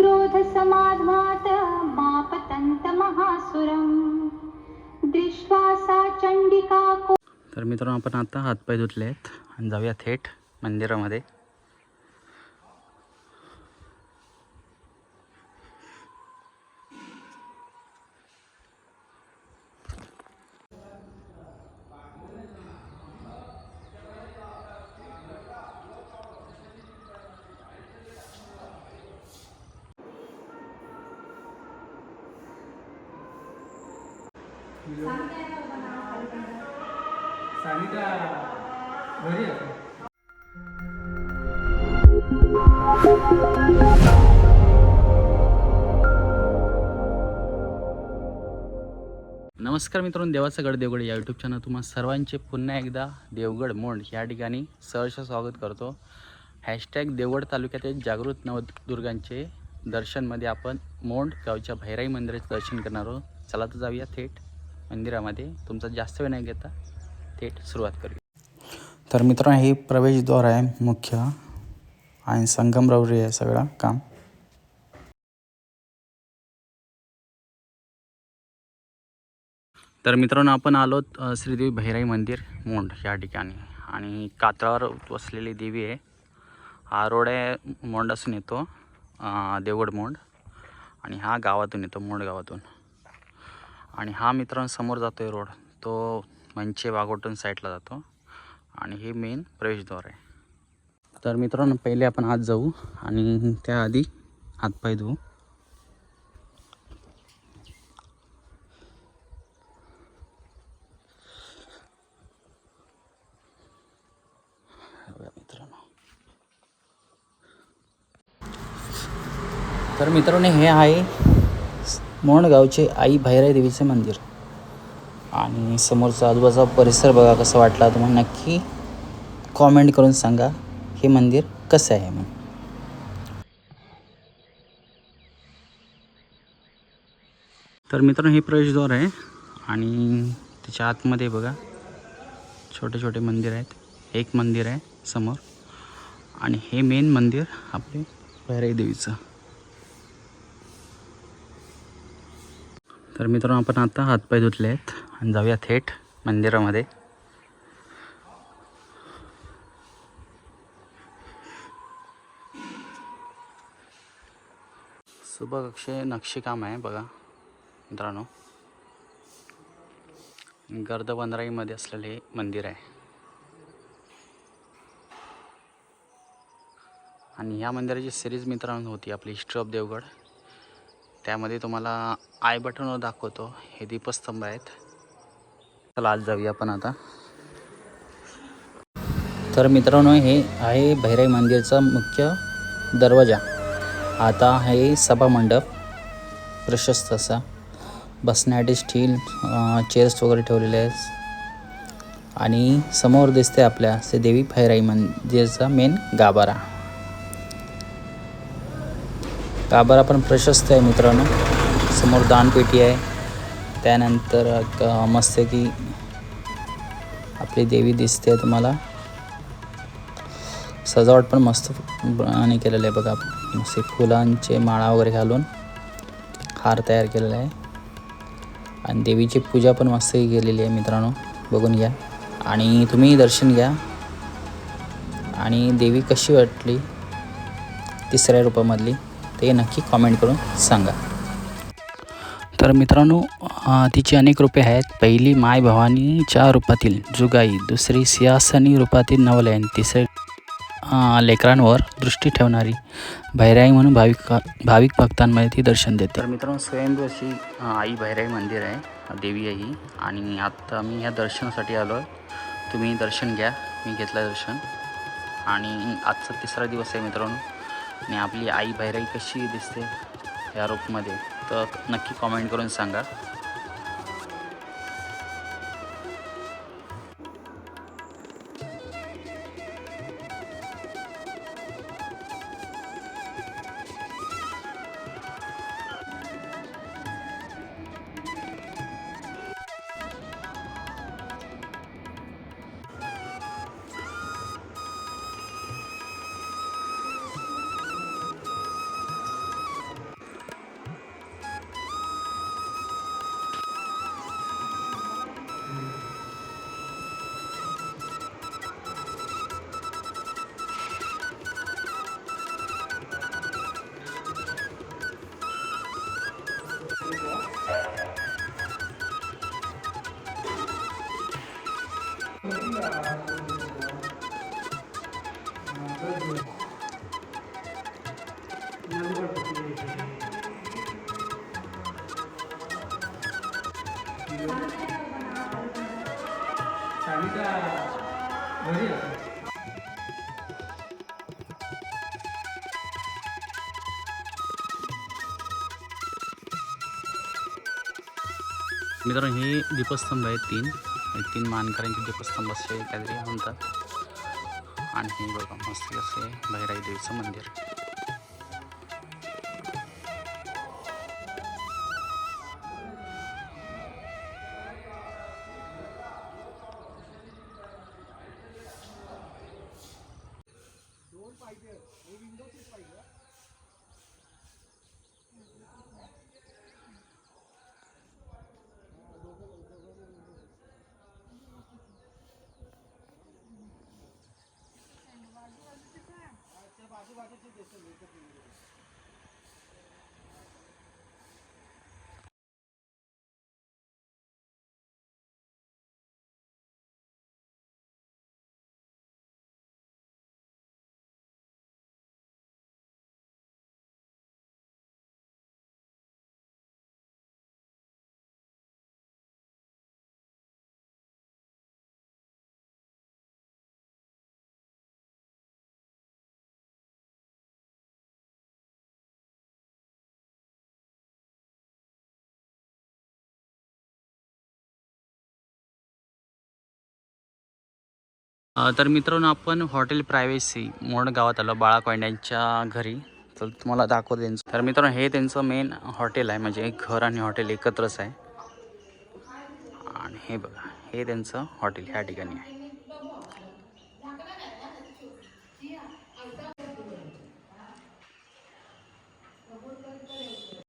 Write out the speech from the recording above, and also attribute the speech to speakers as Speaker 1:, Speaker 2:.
Speaker 1: क्रोध समाध्मात मापतन्तमहासुरम् दृष्ट्वा सा चण्डिका को
Speaker 2: तर मित्रांनो आपण आता हातपाय धुतले आहेत आणि जाऊया थेट मंदिरामध्ये.
Speaker 3: सानिका घरी
Speaker 2: नमस्कार मित्रांनो देवाचं गड देवगड या यूट्यूब चॅनल तुम्हा सर्वांचे पुन्हा एकदा देवगड मोंड या ठिकाणी सहर्ष स्वागत करतो. हॅशटॅग देवगड तालुक्यातील जागृत नवदुर्गांचे दर्शनमध्ये आपण मोंड गावच्या भैराई मंदिराचे दर्शन करणार आहोत. चला तर जाऊया थेट. मंदिरामध्ये तुमचा जास्त वेळ नाही घेता थेट सुरुवात करूया. तर मित्रांनो हे प्रवेशद्वार आहे मुख्य आणि संगमरवरी आहे सगळं काम. तर मित्रांनो आपण आलो श्रीदेवी भैराई मंदिर मोंड या ठिकाणी. आणि कातळावर वसलेली देवी आहे. हा रोड आहे मोंडासून येतो देवगड मोंड आणि हा गावातून येतो मोंड गावातून आणि हा मित्रांनो समोर जातो आहे रोड. तो म्हणजे वाघोटन साईडला जातो. आणि हे मेन प्रवेशद्वार आहे. तर मित्रांनो पहिले आपण आत जाऊ आणि त्याआधी हातपाय धुवू मित्रांनो. तर मित्रांनो हे आहे मोहणगावचे आई भैराई देवीचे मंदिर. आणि समोरचा आजूबाजूचा परिसर बघा कसा वाटला तुम्हाला. नक्की कॉमेंट करून सांगा हे मंदिर कसं आहे म्हणून तर मित्रांनो हे प्रवेशद्वार आहे आणि त्याच्या आतमध्ये बघा छोटे छोटे मंदिर आहेत. एक मंदिर आहे समोर. आणि हे मेन मंदिर आपले भैराई देवीचं. तर मित्रांनो आपण आता हातपाय धुतले आहेत आणि जाऊया थेट मंदिरामध्ये. शुभकक्षे नक्षीकाम आहे बघा मित्रांनो. गर्दबंदराईमध्ये असलेले हे मंदिर आहे. आणि ह्या मंदिराची सिरीज मित्रांनो होती आपली हिस्ट्री ऑफ देवगड. त्यामध्ये तुम्हाला आय बटनवर दाखवतो. हे दीपस्तंभ आहेत. चला आज जाऊया आपण आता. तर मित्रांनो हे आहे भैराई मंदिरचा मुख्य दरवाजा. आता हे सभामंडप प्रशस्त असा. बसण्यासाठी स्टील चेअर्स वगैरे ठेवलेले आहेत. आणि समोर दिसते आपल्या श्रीदेवी देवी भैराई मंदिरचा मेन गाभारा. गाभारा पण प्रशस्त आहे मित्रांनो. समोर दानपेटी आहे. त्यानंतर मस्त की आपली देवी दिसते तुम्हाला. सजावट पण मस्त आणि केलेलं आहे बघा मस्त फुलांचे माळा वगैरे घालून हार तयार केलेला आहे. आणि देवीची पूजा पण मस्त केलेली आहे मित्रांनो. बघून घ्या. आणि तुम्ही दर्शन घ्या. आणि देवी कशी वाटली? तिसऱ्या रूपामधली. ते नक्की कॉमेंट करून सांगा. तर मित्रांनो तिची अनेक रूपे आहेत. पहिली माय भवानीच्या रूपातील जुगाई दुसरी सिंहासनी रूपातील नवलयन तिसरे लेकरांवर दृष्टी ठेवणारी भैराई म्हणून भाविक भाविक भक्तांमध्ये ती दर्शन देते. तर मित्रांनो स्वयंभू अशी अं, आई भैराई मंदिर आहे. देवी आहे ही. आणि आता मी ह्या दर्शनासाठी आलो आहे. तुम्ही दर्शन घ्या. मी घेतलं दर्शन. आणि आजचा तिसरा दिवस आहे मित्रांनो. आणि आपली आई भैराई कशी दिसते या रूपमध्ये तर नक्की कॉमेंट करून सांगा.
Speaker 3: Ini terang
Speaker 2: ini di pos tambah 3, 3 man kering di pos tambah 3. आणि हे बघा मस्त असे भैराई देवीचं मंदिर तर मित्रांनो आपण हॉटेल प्रायव्हेसी मोड गावात आलो बाळाकोंड्यांच्या घरी. तर तुम्हाला दाखवतो त्यांचं. तर मित्रांनो हे त्यांचं मेन हॉटेल आहे. म्हणजे घर आणि हॉटेल एकत्रच आहे. आणि हे बघा हे त्यांचं हॉटेल ह्या ठिकाणी आहे.